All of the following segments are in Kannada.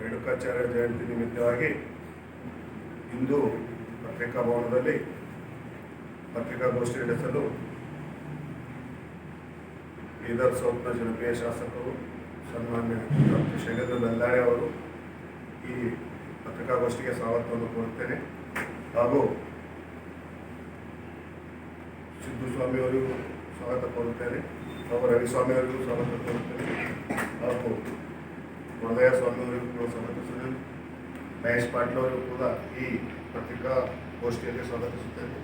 ರೇಣುಕಾಚಾರ್ಯ ಜಯಂತಿ ನಿಮಿತ್ತವಾಗಿ ಇಂದು ಪತ್ರಿಕಾ ಭವನದಲ್ಲಿ ಪತ್ರಿಕಾಗೋಷ್ಠಿ ನಡೆಸಲು ಬೀದರ್ ಸೌತ್ನ ಜನಪ್ರಿಯ ಶಾಸಕರು, ಸನ್ಮಾನ್ಯ ಡಾಕ್ಟರ್ ಶೈಲೇಂದ್ರ ಅವರು ಈ ಪತ್ರಿಕಾಗೋಷ್ಠಿಗೆ ಸ್ವಾಗತವನ್ನು ಕೋರುತ್ತೇನೆ. ಹಾಗೂ ಸಿದ್ದು ಸ್ವಾಮಿಯವರಿಗೂ ಸ್ವಾಗತ ಕೋರುತ್ತೇನೆ. ಹಾಗೂ ರವಿಸ್ವಾಮಿ ಅವರಿಗೂ ಸ್ವಾಗತ ಕೋರುತ್ತೇನೆ ಹಾಗೂ ವರದಯ ಸ್ವಾಮಿ ಅವರಿಗೂ ಕೂಡ ಸ್ವಾಗತಿಸುತ್ತೇನೆ ಮಹೇಶ್ ಪಾಟೀಲ್ ಅವರಿಗೂ ಕೂಡ ಈ ಪತ್ರಿಕಾಗೋಷ್ಠಿಯಲ್ಲಿ ಸ್ವಾಗತಿಸುತ್ತೇನೆ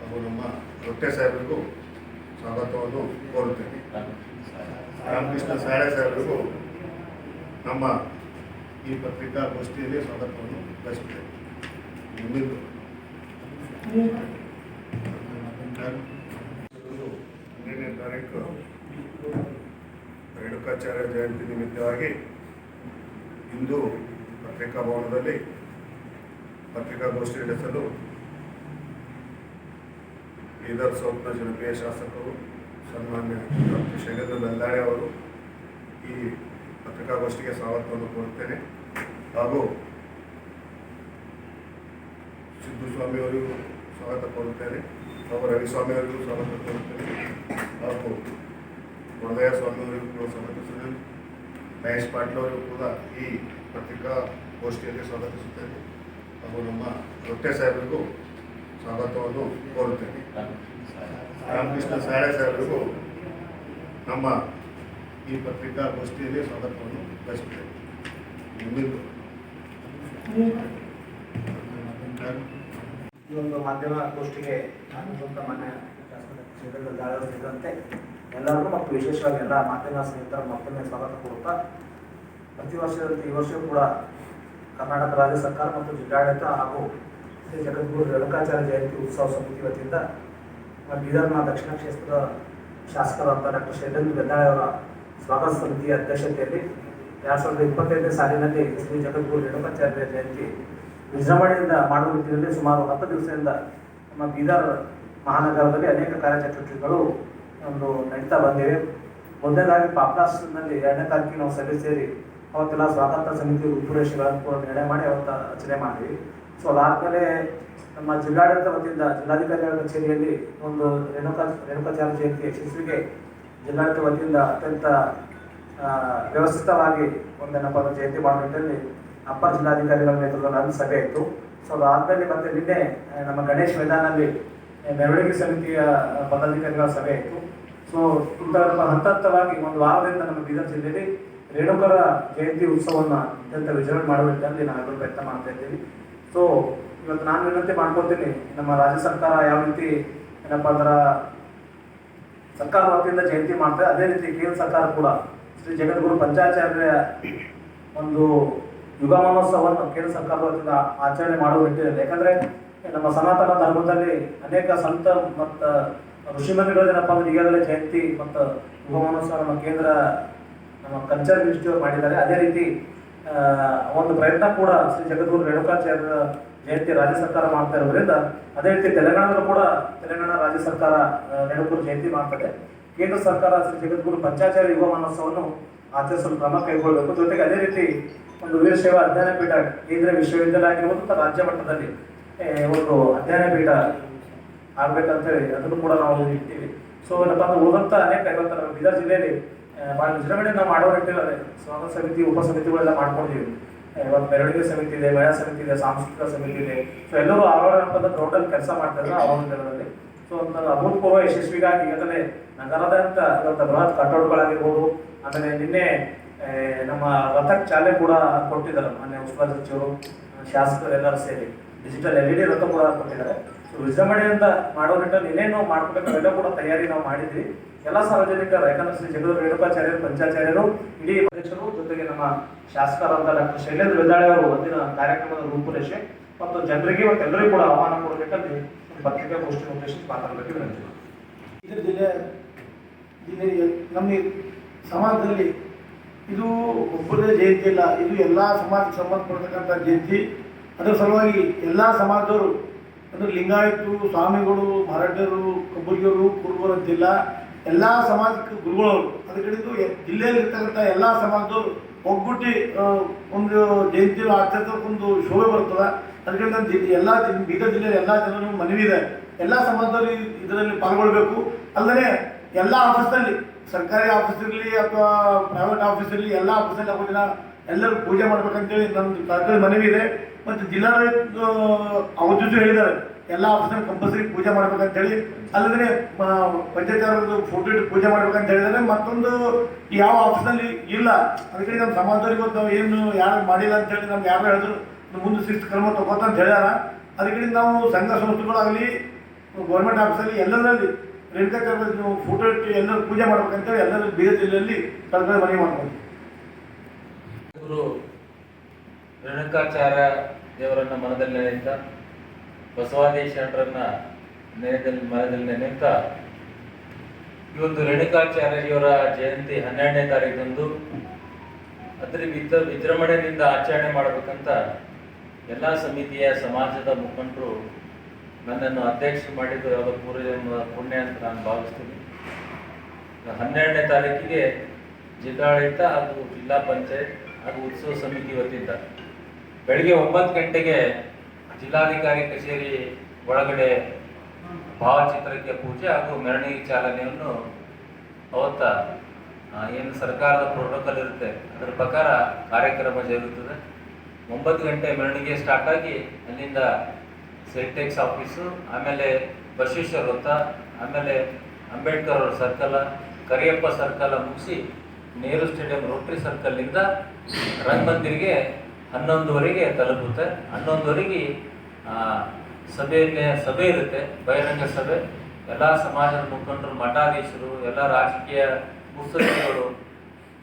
ಹಾಗೂ ನಮ್ಮ ರೊಟ್ಟೆ ಸಾಹೇಬರಿಗೂ ಸ್ವಾಗತವನ್ನು ಕೋರುತ್ತೇನೆ ರಾಮಕೃಷ್ಣ ಸಾಳೆ ಸಾಹೇಬರಿಗೂ ನಮ್ಮ ಈ ಪತ್ರಿಕಾಗೋಷ್ಠಿಯಲ್ಲಿ ಸ್ವಾಗತವನ್ನು ಬಯಸುತ್ತೇನೆ ತಾರೀಕು ರೇಣುಕಾಚಾರ್ಯ ಜಯಂತಿ ನಿಮಿತ್ತವಾಗಿ ಇಂದು ಪತ್ರಿಕಾ ಭವನದಲ್ಲಿ ಪತ್ರಿಕಾಗೋಷ್ಠಿ ನಡೆಸಲು ಬೀದರ್ ಸೌತ್ನ ಜನಪ್ರಿಯ ಶಾಸಕರು, ಸನ್ಮಾನ್ಯ ಡಾಕ್ಟರ್ ಶೈಲೇಂದ್ರ ಲಲ್ಲಾಳೆ ಅವರು ಈ ಪತ್ರಿಕಾಗೋಷ್ಠಿಗೆ ಸ್ವಾಗತವನ್ನು ಕೋರುತ್ತೇನೆ. ಹಾಗೂ ಸಿದ್ದು ಸ್ವಾಮಿಯವರಿಗೂ ಸ್ವಾಗತ ಕೋರುತ್ತೇನೆ. ಹಾಗೂ ರವಿಸ್ವಾಮಿಯವರಿಗೂ ಸ್ವಾಗತ ಕೋರುತ್ತೇನೆ. ಹಾಗೂ ವರದಯ ಸ್ವಾಮಿಯವರಿಗೂ ಕೂಡ ಸ್ವಾಗತಿಸುತ್ತೇನೆ ಮಹೇಶ್ ಪಾಟೀಲ್ ಅವರಿಗೂ ಕೂಡ ಈ ಪತ್ರಿಕಾಗೋಷ್ಠಿಯಲ್ಲಿ ಸ್ವಾಗತಿಸುತ್ತೇನೆ ಹಾಗೂ ನಮ್ಮ ರೊಟ್ಟೆ ಸಾಹೇಬರಿಗೂ ಸ್ವಾಗತವನ್ನು ಕೋರುತ್ತೇನೆ ರಾಮಕೃಷ್ಣ ಸಾಳೆ ಸಾಹೇಬರಿಗೂ ನಮ್ಮ ಈ ಪತ್ರಿಕಾಗೋಷ್ಠಿಯಲ್ಲಿ ಸ್ವಾಗತವನ್ನು ಬಯಸುತ್ತೇನೆ ನಿಮ್ಮಿಂದು ಈ ಒಂದು ಮಾಧ್ಯಮ ಗೋಷ್ಠಿಗೆ ನಾನು ಶಾಸಕ ದಾಳಿ ಸೇರಿದಂತೆ ಎಲ್ಲರಿಗೂ ಮತ್ತು ವಿಶೇಷವಾಗಿ ಎಲ್ಲ ಮಾಧ್ಯಮ ಸ್ನೇಹಿತರ ಮತ್ತೊಮ್ಮೆ ಸ್ವಾಗತ ಕೊಡುತ್ತಾ, ಪ್ರತಿ ವರ್ಷದಂತೆ ಈ ವರ್ಷವೂ ಕೂಡ ಕರ್ನಾಟಕ ರಾಜ್ಯ ಸರ್ಕಾರ ಮತ್ತು ಜಿಲ್ಲಾಡಳಿತ ಹಾಗೂ ಶ್ರೀ ಜಗದ್ಗುರು ರೇಣುಕಾಚಾರ್ಯ ಜಯಂತಿ ಉತ್ಸವ ಸಮಿತಿ ವತಿಯಿಂದ ಬೀದರ್ನ ದಕ್ಷಿಣ ಕ್ಷೇತ್ರದ ಶಾಸಕರಾದ ಡಾಕ್ಟರ್ ಶೈಲೇಂದ್ರ ಬೆದ್ದಾಳೆ ಅವರ ಸ್ವಾಗತ ಸಮಿತಿಯ ಅಧ್ಯಕ್ಷತೆಯಲ್ಲಿ ಎರಡು ಸಾವಿರದ ಇಪ್ಪತ್ತೈದನೇ ಸಾಲಿನಲ್ಲಿ ಶ್ರೀ ಜಗದ್ಗುರು ರೇಣುಕಾಚಾರ್ಯ ಜಯಂತಿ ವಿಜೃಂಭಣೆಯಿಂದ ಮಾಡುವ ನಿಟ್ಟಿನಲ್ಲಿ ಸುಮಾರು ಹತ್ತು ದಿವಸದಿಂದ ನಮ್ಮ ಬೀದರ್ ಮಹಾನಗರದಲ್ಲಿ ಅನೇಕ ಕಾರ್ಯಚಟುವಟಿಕೆಗಳು ಒಂದು ನಡೀತಾ ಬಂದಿವೆ. ಮೊದಲನೇದಾಗಿ ಪಾಪ್ಲಾಸ್ನಲ್ಲಿ ಎರಡನೇ ತಾರೀಕಿಗೆ ನಾವು ಸಭೆ ಸೇರಿ ಅವತ್ತೆಲ್ಲ ಸ್ವಾತಂತ್ರ್ಯ ಸಮಿತಿ ರೂಪುರೇಷೆಗಳನ್ನು ನಿರ್ಣಯ ಮಾಡಿ ಅವತ್ತ ರಚನೆ ಮಾಡಿದ್ವಿ. ಸೊ ಅದಾದಮೇಲೆ ನಮ್ಮ ಜಿಲ್ಲಾಡಳಿತ ವತಿಯಿಂದ ಜಿಲ್ಲಾಧಿಕಾರಿಗಳ ಕಚೇರಿಯಲ್ಲಿ ಒಂದು ರೇಣುಕಾ ರೇಣುಕಾಚಾರ ಜಯಂತಿ ಯಶಸ್ವಿಗೆ ಜಿಲ್ಲಾಡಳಿತ ವತಿಯಿಂದ ಅತ್ಯಂತ ವ್ಯವಸ್ಥಿತವಾಗಿ ಒಂದೇನಪ್ಪ ಜಯಂತಿ ಮಾಡೋ ಅಪ್ಪ ಜಿಲ್ಲಾಧಿಕಾರಿಗಳ ನೇತೃತ್ವದಲ್ಲಿ ಸಭೆ ಇತ್ತು. ಸೊ ಅದಾದ್ಮೇಲೆ ಮತ್ತೆ ನಿನ್ನೆ ನಮ್ಮ ಗಣೇಶ್ ಮೈದಾನಲ್ಲಿ ಮೆರವಣಿಗೆ ಸಮಿತಿಯ ಪದಾಧಿಕಾರಿಗಳ ಸಭೆ ಇತ್ತು ಸೊ ಇಂತಹ ಹಂತ ಹಂತವಾಗಿ ಒಂದು ವಾರದಿಂದ ನಮ್ಮ ಬೀದರ್ ಜಿಲ್ಲೆಯಲ್ಲಿ ರೇಣುಕರ ಜಯಂತಿ ಉತ್ಸವವನ್ನು ಅತ್ಯಂತ ವಿಜೃಂಭಣೆ ಮಾಡಬೇಕಂತ ನಾನು ಪ್ರಯತ್ನ ಮಾಡ್ತಾ ಇದ್ದೀನಿ. ಸೊ ಇವತ್ತು ನಾನು ವಿನಂತಿ ಮಾಡ್ಕೊತೀನಿ ನಮ್ಮ ರಾಜ್ಯ ಸರ್ಕಾರ ಯಾವ ರೀತಿ ಏನಪ್ಪ ಅಂದ್ರೆ ಸರ್ಕಾರ ವತಿಯಿಂದ ಜಯಂತಿ ಮಾಡ್ತಾರೆ ಅದೇ ರೀತಿ ಕೇಂದ್ರ ಸರ್ಕಾರ ಕೂಡ ಶ್ರೀ ಜಗದ್ಗುರು ಪಂಚಾಚಾರ್ಯ ಒಂದು ಯುಗ ಮಹೋತ್ಸವವನ್ನು ಕೇಂದ್ರ ಸರ್ಕಾರದ ವತಿಯಿಂದ ಆಚರಣೆ ಮಾಡುವ ನಿಟ್ಟಿನಲ್ಲಿ. ಯಾಕಂದ್ರೆ ನಮ್ಮ ಸನಾತನ ಧರ್ಮದಲ್ಲಿ ಅನೇಕ ಸಂತ ಮತ್ತು ಋಷಿಮುನಿಗಳು ಏನಪ್ಪ ಅಂದ್ರೆ ಈಗಾಗಲೇ ಜಯಂತಿ ಮತ್ತು ಯುಗ ನಮ್ಮ ಕೇಂದ್ರ, ನಮ್ಮ ಕಲ್ಚರ್ ಮಿನಿಸ್ಟ್ರಿ ಮಾಡಿದ್ದಾರೆ. ಅದೇ ರೀತಿ ಒಂದು ಪ್ರಯತ್ನ ಕೂಡ ಶ್ರೀ ಜಗದ್ಗುರು ರೇಣುಕಾಚಾರ್ಯ ಜಯಂತಿ ರಾಜ್ಯ ಸರ್ಕಾರ ಮಾಡ್ತಾ ಇರೋದ್ರಿಂದ, ಅದೇ ರೀತಿ ತೆಲಂಗಾಣದಲ್ಲೂ ಕೂಡ ತೆಲಂಗಾಣ ರಾಜ್ಯ ಸರ್ಕಾರ ರೇಣುಕುರು ಜಯಂತಿ ಮಾಡ್ತದೆ. ಕೇಂದ್ರ ಸರ್ಕಾರ ಶ್ರೀ ಜಗದ್ಗುರು ಪಂಚಾಚಾರ್ಯ ಯುವ ಮಹೋತ್ಸವವನ್ನು ಆಚರಿಸಲು ಕ್ರಮ ಕೈಗೊಳ್ಳಬೇಕು. ಜೊತೆಗೆ ಅದೇ ರೀತಿ ಒಂದು ವೀರಶೈವ ಅಧ್ಯಯನ ಪೀಠ ಕೇಂದ್ರ ವಿಶ್ವವಿದ್ಯಾಲಯ ಆಗಿರ್ಬೋದು ರಾಜ್ಯ ಮಟ್ಟದಲ್ಲಿ ಒಂದು ಅಧ್ಯಯನ ಪೀಠ ಆಗ್ಬೇಕಂತೇಳಿ ಅದನ್ನು ಕೂಡ ನಾವು ಇರ್ತೀವಿ ಸೊ ಏನಪ್ಪ ಅಂದ್ರೆ ಉಳಿದಂಥ ಅನೇಕ ಇವತ್ತು ನಮ್ಮ ಬೀದರ್ ಜಿಲ್ಲೆಯಲ್ಲಿ ಭಾಳ ವಿಜೃಂಭಣೆ ನಾವು ಮಾಡೋ ನಿಟ್ಟಿನಲ್ಲಿ ಸ್ವಾಗತ ಸಮಿತಿ ಉಪ ಸಮಿತಿಗಳೆಲ್ಲ ಮಾಡ್ಕೊಂಡಿದ್ದೀವಿ ಇವತ್ತು ಮೆರವಣಿಗೆ ಸಮಿತಿ ಇದೆ ಮಹಿಳಾ ಸಮಿತಿ ಇದೆ ಸಾಂಸ್ಕೃತಿಕ ಸಮಿತಿ ಇದೆ. ಸೊ ಎಲ್ಲರೂ ಅವರ ಗ್ರೌಂಡಲ್ಲಿ ಕೆಲಸ ಮಾಡ್ತಾರೆ ದಿನದಲ್ಲಿ ಸೊ ಒಂದು ಅಭೂತಪೂರ್ವ ಯಶಸ್ವಿಗಾಗಿ ಈಗಾಗಲೇ ನಗರದಂತ ಇವತ್ತು ಬೃಹತ್ ಕಟೌಟ್ಗಳಾಗಿರ್ಬೋದು ಆಮೇಲೆ ನಿನ್ನೆ ನಮ್ಮ ರಥಕ್ ಚಾಲನೆ ಕೂಡ ಕೊಟ್ಟಿದ್ದಾರೆ ಮಾನ್ಯ ಆ, ಶಾಸಕರು ಎಲ್ಲರೂ ಸೇರಿ. ಡಿಜಿಟಲ್ ಎಲ್ ಇ ಡಿ ರಥ ಕೂಡ ಕೊಟ್ಟಿದ್ದಾರೆ ಸೊ ವಿಜೃಂಭಣೆಯಿಂದ ಮಾಡೋ ನಿಟ್ಟಲ್ಲಿ ಏನೇನು ಮಾಡ್ಕೋಬೇಕು ಅವೆಲ್ಲ ಕೂಡ ತಯಾರಿ ನಾವು ಮಾಡಿದ್ವಿ. ಎಲ್ಲ ಸಾರ್ವಜನಿಕರು ಯಾಕಂದ್ರೆ ಶ್ರೀ ಜಗದ ರೇಣುಕಾಚಾರ್ಯರು, ಪಂಚಾಚಾರ್ಯರು, ಇಡೀ ಅಧ್ಯಕ್ಷರು ಜೊತೆಗೆ ನಮ್ಮ ಶಾಸಕರಾದ ಡಾಕ್ಟರ್ ಶೈಲೇಂದ್ರ ಬೆದ್ದಾಳೆ ಅವರು ಒಂದಿನ ಕಾರ್ಯಕ್ರಮದ ರೂಪುರೇಷೆ ಮತ್ತು ಜನರಿಗೆ ಮತ್ತು ಎಲ್ಲರಿಗೂ ಕೂಡ ಆಹ್ವಾನ ಕೊಡೋ ನಿಟ್ಟಲ್ಲಿ ಪತ್ರಿಕಾ ಪತ್ರಿಕಾಗೋಷ್ಠಿ ಉದ್ದೇಶಿಸಿ ಮಾತಾಡಬೇಕು ವಿನಂತಿ ಇದು ಜಿಲ್ಲೆ ಜಿಲ್ಲೆ ನಮ್ಮ ಸಮಾಜದಲ್ಲಿ ಇದು ಒಬ್ಬರದೇ ಜಯಂತಿ ಇಲ್ಲ ಇದು ಎಲ್ಲ ಸಮಾಜಕ್ಕೆ ಸಂಬಂಧಪಡ್ತಕ್ಕಂಥ ಜಯಂತಿ. ಅದರ ಸಲುವಾಗಿ ಎಲ್ಲ ಸಮಾಜದವರು, ಅಂದರೆ ಲಿಂಗಾಯತರು, ಸ್ವಾಮಿಗಳು ಮರಾಠರು ಕಬ್ಬುರಿಯವರು ಕುರುಬರು ಅಂತಿಲ್ಲ, ಎಲ್ಲ ಸಮಾಜಕ್ಕೆ ಗುರುಗಳವರು. ಅದಕ್ಕಿಂತ ಜಿಲ್ಲೆಯಲ್ಲಿ ಇರ್ತಕ್ಕಂಥ ಎಲ್ಲ ಸಮಾಜದವರು ಒಗ್ಗುಟ್ಟಿ ಒಂದು ಜಯಂತಿ ಒಂದು ಶೋಭೆ ಬರ್ತದೆ ಅದಕ್ಕಿಂತ ಜಿ- ಎಲ್ಲ ಬೀದರ್ ಜಿಲ್ಲೆಯ ಎಲ್ಲ ಜನರು ಮನವಿ ಇದೆ. ಎಲ್ಲ ಸಮಾಜದಲ್ಲಿ ಇದರಲ್ಲಿ ಪಾಲ್ಗೊಳ್ಬೇಕು. ಅಲ್ಲದೆ ಎಲ್ಲ ಆಫೀಸ್ನಲ್ಲಿ, ಸರ್ಕಾರಿ ಆಫೀಸ್ ಇರಲಿ ಅಥವಾ ಪ್ರೈವೇಟ್ ಆಫೀಸ್ ಇರಲಿ ಎಲ್ಲ ಆಫೀಸಲ್ಲಿ ದಿನ ಎಲ್ಲರೂ ಪೂಜೆ ಮಾಡ್ಬೇಕಂತೇಳಿ ನಮ್ದು ಸರ್ಕಾರಿ ಮನವಿ ಇದೆ. ಮತ್ತು ಜಿಲ್ಲಾಡಳಿತ ಅವ್ರ ಜೊತೆ ಹೇಳಿದ್ದಾರೆ. ಎಲ್ಲ ಆಫೀಸರ್ ಕಂಪಲ್ಸರಿ ಪೂಜೆ ಮಾಡ್ಬೇಕಂತೇಳಿ. ಅಲ್ಲದೆ ಪಂಚಾಯತ್ ಫೋಟೋ ಇಟ್ಟು ಪೂಜೆ ಮಾಡ್ಬೇಕಂತ ಹೇಳಿದ್ರೆ ಮತ್ತೊಂದು, ಯಾವ ಆಫೀಸ್ನಲ್ಲಿ ಇಲ್ಲ. ಅದಕ್ಕೆ ನಮ್ಮ ಸಮಾಜದವ್ರಿಗೆ ನಾವು ಏನು, ಯಾರು ಮಾಡಿಲ್ಲ ಅಂತೇಳಿ ನಮ್ಗೆ ಯಾರು ಹೇಳಿದ್ರು. ಮುಂದೆ ಶಿಸ್ತು ಕ್ರಮ ಅಂತ ಹೇಳ್ಯಾರ. ಅದಕ್ಕೆ ನಾವು ಸಂಘ ಸಂಸ್ಥೆಗಳಾಗಲಿ ಗೌರ್ಮೆಂಟ್ ಆಫೀಸಲ್ಲಿ ಎಲ್ಲರಲ್ಲಿ ರೇಣುಕಾಚಾರ್ಯ ಫೋಟೋ ಇಟ್ಟು ಎಲ್ಲರೂ ಪೂಜೆ ಮಾಡ್ಬೇಕಂತೇಳಿ ಎಲ್ಲರೂ ಬೇರೆ ಜಿಲ್ಲೆಯಲ್ಲಿ ಸರ್ಕಾರ ಮನವಿ ಮಾಡ್ಬೋದು. ಗುರು ರೇಣುಕಾಚಾರ್ಯ ದೇವರನ್ನ ಮನದಲ್ಲಿ ನೆನೆಯುತ್ತ, ಬಸವಾದಿ ಶರಣರನ್ನ ನೆನೆದಲ್ಲಿ, ಮನದಲ್ಲಿ ನೆನೆಯುತ್ತ, ಈ ಒಂದು ರೇಣುಕಾಚಾರ್ಯವರ ಜಯಂತಿ ಹನ್ನೆರಡನೇ ತಾರೀಕಂದು ಅದ್ರ ವಿಜ ವಿಜೃಂಭಣೆಯಿಂದ ಆಚರಣೆ ಮಾಡಬೇಕಂತ ಎಲ್ಲ ಸಮಿತಿಯ ಸಮಾಜದ ಮುಖಂಡರು ನನ್ನನ್ನು ಅಧ್ಯಕ್ಷ ಮಾಡಿದ್ದು ಯಾವುದೋ ಪೂರ್ವ ಪುಣ್ಯ ಅಂತ ನಾನು ಭಾವಿಸ್ತೀನಿ. ಹನ್ನೆರಡನೇ ತಾರೀಕಿಗೆ ಜಿಲ್ಲಾಡಳಿತ ಹಾಗೂ ಜಿಲ್ಲಾ ಪಂಚಾಯತ್ ಹಾಗೂ ಉತ್ಸವ ಸಮಿತಿ ವತಿಯಿಂದ ಬೆಳಿಗ್ಗೆ ಒಂಬತ್ತು ಗಂಟೆಗೆ ಜಿಲ್ಲಾಧಿಕಾರಿ ಕಚೇರಿ ಒಳಗಡೆ ಭಾವಚಿತ್ರಕ್ಕೆ ಪೂಜೆ ಹಾಗೂ ಮೆರವಣಿಗೆ ಚಾಲನೆಯನ್ನು ಅವತ್ತ ಏನು ಸರ್ಕಾರದ ಪ್ರೋಟೋಕಾಲ್ ಇರುತ್ತೆ, ಅದರ ಪ್ರಕಾರ ಕಾರ್ಯಕ್ರಮ ಜರುಗುತ್ತದೆ. ಒಂಬತ್ತು ಗಂಟೆ ಮೆರವಣಿಗೆ ಸ್ಟಾರ್ಟ್ ಆಗಿ ಅಲ್ಲಿಂದ ಸೆಲ್ಟೆಕ್ಸ್ ಆಫೀಸು ಆಮೇಲೆ ಬಸವೇಶ್ವರ ವೃತ್ತ, ಆಮೇಲೆ ಅಂಬೇಡ್ಕರ್ ಅವರ ಸರ್ಕಲ್ ಕರಿಯಪ್ಪ ಸರ್ಕಲ್ ಮುಗಿಸಿ ನೆಹರು ಸ್ಟೇಡಿಯಂ ರೋಟ್ರಿ ಸರ್ಕಲ್ನಿಂದ ರಂಗಮಂದಿರಿಗೆ ಹನ್ನೊಂದುವರೆಗೆ ತಲುಪುತ್ತೆ. ಹನ್ನೊಂದುವರೆಗೆ ಆ, ಸಭೆಯನ್ನೇ ಸಭೆ ಇರುತ್ತೆ ಬಹಿರಂಗ ಸಭೆ. ಎಲ್ಲ ಸಮಾಜದ ಮುಖಂಡರು ಮಠಾಧೀಶರು ಎಲ್ಲ ರಾಜಕೀಯ ಮುತ್ಸದ್ದಿಗಳು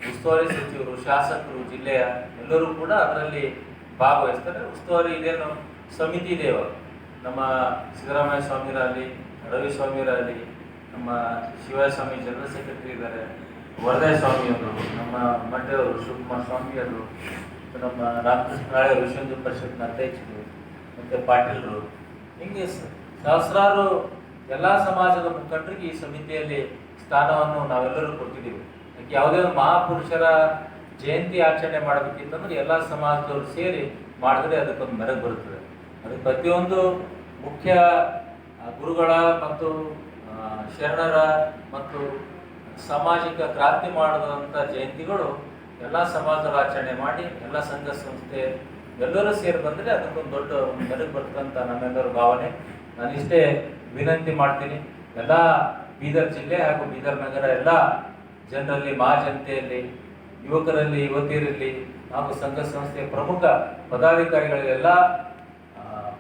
ಉಸ್ತುವಾರಿ ಸಚಿವರು ಶಾಸಕರು ಜಿಲ್ಲೆಯ ಎಲ್ಲರೂ ಕೂಡ ಅದರಲ್ಲಿ ಭಾಗವಹಿಸ್ತಾರೆ. ಉಸ್ತುವಾರಿ ಇದೇನು ಸಮಿತಿ ದೇವ ನಮ್ಮ ಸಿದ್ದರಾಮಯ್ಯ ಸ್ವಾಮಿರಾಗಲಿ ರವಿ ಸ್ವಾಮಿರಾಗಲಿ ನಮ್ಮ ಶಿವಸ್ವಾಮಿ ಸ್ವಾಮಿ ಜನರಲ್ ಸೆಕ್ರೆಟರಿ ಇದ್ದಾರೆ. ವರದಾಯ ಸ್ವಾಮಿಯವರು ನಮ್ಮ ಮಂಡ್ಯವರು ಶಿವಕುಮಾರ್ ಸ್ವಾಮಿಯವರು, ನಮ್ಮ ರಾಮಕೃಷ್ಣ ನಾಳೆ ವಿಶ್ವ ಪರಿಷತ್ನ ಅಧ್ಯಕ್ಷರು, ಮತ್ತು ಪಾಟೀಲರು, ಹಿಂಗೆ ಸಹಸ್ರಾರು ಎಲ್ಲ ಸಮಾಜದ ಮುಖಂಡರಿಗೆ ಈ ಸಮಿತಿಯಲ್ಲಿ ಸ್ಥಾನವನ್ನು ನಾವೆಲ್ಲರೂ ಕೊಟ್ಟಿದ್ದೀವಿ. ಯಾಕೆ ಯಾವುದೇ ಒಂದು ಮಹಾಪುರುಷರ ಜಯಂತಿ ಆಚರಣೆ ಮಾಡಬೇಕಿತ್ತಂದ್ರೆ ಎಲ್ಲ ಸಮಾಜದವರು ಸೇರಿ ಮಾಡಿದ್ರೆ ಅದಕ್ಕೊಂದು ಮೆರಗು ಬರುತ್ತದೆ. ಅದಕ್ಕೆ ಪ್ರತಿಯೊಂದು ಮುಖ್ಯ ಗುರುಗಳ ಮತ್ತು ಶರಣರ ಮತ್ತು ಸಾಮಾಜಿಕ ಕ್ರಾಂತಿ ಮಾಡಿದಂಥ ಜಯಂತಿಗಳು ಎಲ್ಲ ಸಮಾಜದ ಆಚರಣೆ ಮಾಡಿ, ಎಲ್ಲ ಸಂಘ ಸಂಸ್ಥೆ ಎಲ್ಲರೂ ಸೇರಿ ಬಂದರೆ ಅದಕ್ಕೊಂದು ದೊಡ್ಡ ಬೆಲೆ ಬರ್ತಂತ ನಮ್ಮೆಲ್ಲರ ಭಾವನೆ. ನಾನು ಇಷ್ಟೇ ವಿನಂತಿ ಮಾಡ್ತೀನಿ. ಎಲ್ಲ ಬೀದರ್ ಜಿಲ್ಲೆ ಹಾಗೂ ಬೀದರ್ ನಗರ ಎಲ್ಲ ಜನರಲ್ಲಿ ಮಹಾಜನತೆಯಲ್ಲಿ ಯುವಕರಲ್ಲಿ, ಯುವತಿಯರಲ್ಲಿ ಹಾಗೂ ಸಂಘ ಸಂಸ್ಥೆಯ ಪ್ರಮುಖ ಪದಾಧಿಕಾರಿಗಳಲ್ಲಿ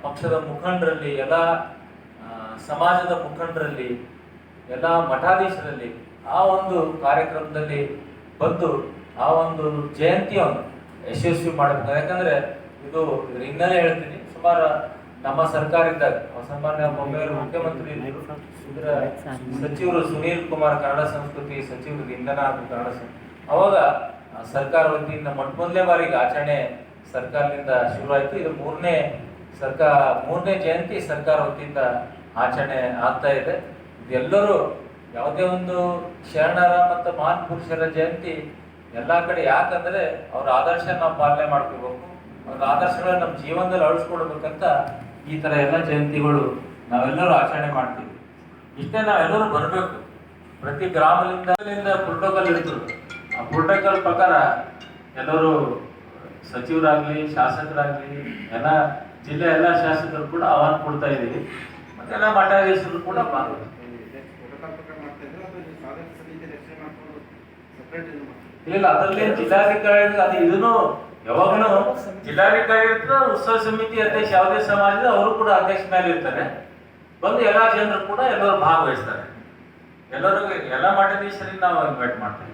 ಪಕ್ಷದ ಮುಖಂಡರಲ್ಲಿ, ಎಲ್ಲ ಸಮಾಜದ ಮುಖಂಡರಲ್ಲಿ, ಎಲ್ಲ ಮಠಾಧೀಶರಲ್ಲಿ ಆ ಒಂದು ಕಾರ್ಯಕ್ರಮದಲ್ಲಿ ಬಂದು ಆ ಒಂದು ಜಯಂತಿಯನ್ನು ಯಶಸ್ವಿ ಮಾಡಬೇಕು ಯಾಕಂದ್ರೆ ಇದು ಹಿನ್ನೆಲೆ ಹೇಳ್ತೀನಿ. ಸುಮಾರು ನಮ್ಮ ಸರ್ಕಾರ ಇದ್ದಾಗ ಸನ್ಮಾನ್ಯ ಬೊಮ್ಮೆಯವರು ಮುಖ್ಯಮಂತ್ರಿ ಇದ್ರು. ಸಚಿವರು ಸುನೀಲ್ ಕುಮಾರ್ ಕನ್ನಡ ಸಂಸ್ಕೃತಿ ಸಚಿವರು ಇಂಧನ ಹಾಗೂ ಕನ್ನಡ ಅವಾಗ ಸರ್ಕಾರ ವತಿಯಿಂದ ಮೊಟ್ಟ ಮೊದಲನೇ ಬಾರಿಗೆ ಆಚರಣೆ ಸರ್ಕಾರದಿಂದ ಶುರುವಾಯಿತು. ಇದು ಮೂರನೇ ಸರ್ಕಾರ ಮೂರನೇ ಜಯಂತಿ ಸರ್ಕಾರ ವತಿಯಿಂದ ಆಚರಣೆ ಆಗ್ತಾ ಇದೆ. ಎಲ್ಲರೂ ಯಾವುದೇ ಒಂದು ಶರಣರ ಮತ್ತು ಮಹಾನ್ ಪುರುಷರ ಜಯಂತಿ ಎಲ್ಲ ಕಡೆ ಯಾಕಂದ್ರೆ ಅವ್ರ ಆದರ್ಶ ನಾವು ಪಾಲನೆ ಮಾಡ್ಕೋಬೇಕು, ಅವ್ರ ಆದರ್ಶಗಳನ್ನ ನಮ್ಮ ಜೀವನದಲ್ಲಿ ಅಳಿಸ್ಕೊಡ್ಬೇಕಂತ ಈ ತರ ಎಲ್ಲ ಜಯಂತಿಗಳು ನಾವೆಲ್ಲರೂ ಆಚರಣೆ ಮಾಡ್ತೀವಿ. ಇಷ್ಟೇ ನಾವೆಲ್ಲರೂ ಬರಬೇಕು. ಪ್ರತಿ ಗ್ರಾಮದಿಂದ ಪ್ರೋಟೋಕಾಲ್ ಇರ್ತದೆ ಆ ಪ್ರೋಟೋಕಾಲ್ ಪ್ರಕಾರ ಎಲ್ಲರೂ ಸಚಿವರಾಗ್ಲಿ, ಶಾಸಕರಾಗಲಿ, ಎಲ್ಲ ಜಿಲ್ಲೆ ಎಲ್ಲ ಶಾಸಕರು ಕೂಡ ಆಹ್ವಾನ ಕೊಡ್ತಾ ಇದ್ದೀವಿ. ಮತ್ತೆಲ್ಲ ಮಠಾಧೀಶರು ಕೂಡ ಭಾಗವಹಿಸ್ತಾರೆ ಇಲ್ಲ ಅದರಲ್ಲಿ ಜಿಲ್ಲಾಧಿಕಾರಿ ಅದು ಇದನ್ನು ಯಾವಾಗಲೂ ಜಿಲ್ಲಾಧಿಕಾರಿ ಇರ್ತಾರೆ ಉತ್ಸವ ಸಮಿತಿ ಅಧ್ಯಕ್ಷ ಯಾವುದೇ ಸಮಾಜದ ಅವರು ಕೂಡ ಅಧ್ಯಕ್ಷ ಮೇಲೆ ಇರ್ತಾರೆ. ಬಂದು ಎಲ್ಲಾ ಜನರು ಕೂಡ ಎಲ್ಲರೂ ಭಾಗವಹಿಸ್ತಾರೆ. ಎಲ್ಲರೂ ಎಲ್ಲ ಮಠಾಧೀಶರಿಂದ ನಾವು ಇನ್ವೈಟ್ ಮಾಡ್ತೀವಿ.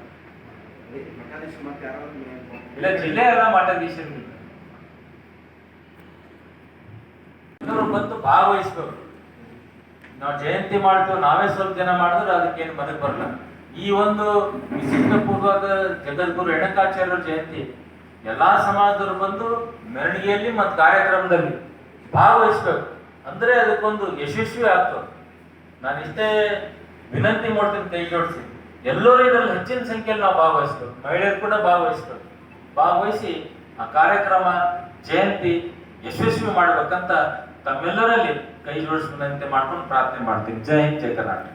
ಇಲ್ಲ ಜಿಲ್ಲೆ ಎಲ್ಲ ಮಠಾಧೀಶರಿಂದ ಎಲ್ಲರೂ ಬಂದು ಭಾಗವಹಿಸ್ಬೇಕು. ನಾವು ಜಯಂತಿ ಮಾಡ್ತೀವಿ ನಾವೇ ಸ್ವಲ್ಪ ಜನ ಮಾಡಿದ್ರೆ ಅದಕ್ಕೇನು ಮನೆಗೆ ಬರಲ್ಲ. ಈ ಒಂದು ವಿಶಿಷ್ಟ ಪೂರ್ವದ ಜಗದ್ಗುರು ಎಣಕಾಚಾರ್ಯರ ಜಯಂತಿ ಎಲ್ಲಾ ಸಮಾಜದವರು ಬಂದು ಮೆರವಣಿಗೆಯಲ್ಲಿ ಮತ್ತು ಕಾರ್ಯಕ್ರಮದಲ್ಲಿ ಭಾಗವಹಿಸ್ಬೇಕು. ಅಂದ್ರೆ ಅದಕ್ಕೊಂದು ಯಶಸ್ವಿ ಆಗ್ತದೆ. ನಾನು ಇಷ್ಟೇ ವಿನಂತಿ ಮಾಡ್ತೀನಿ ಕೈ ಜೋಡಿಸಿ. ಎಲ್ಲರೂ ಇದರಲ್ಲಿ ಹೆಚ್ಚಿನ ಸಂಖ್ಯೆಯಲ್ಲಿ ನಾವು ಭಾಗವಹಿಸ್ಬೇಕು. ಮಹಿಳೆಯರು ಕೂಡ ಭಾಗವಹಿಸ್ಬೇಕು. ಭಾಗವಹಿಸಿ ಆ ಕಾರ್ಯಕ್ರಮ, ಜಯಂತಿ ಯಶಸ್ವಿ ಮಾಡ್ಬೇಕಂತ ತಮ್ಮೆಲ್ಲರಲ್ಲಿ ಕೈ ಜೋಡಿಸುವಂತೆ ಮಾಡ್ಕೊಂಡು ಪ್ರಾರ್ಥನೆ ಮಾಡ್ತೀನಿ. ಜೈ ಹಿಂದ್ ಕರ್ನಾಟಕ.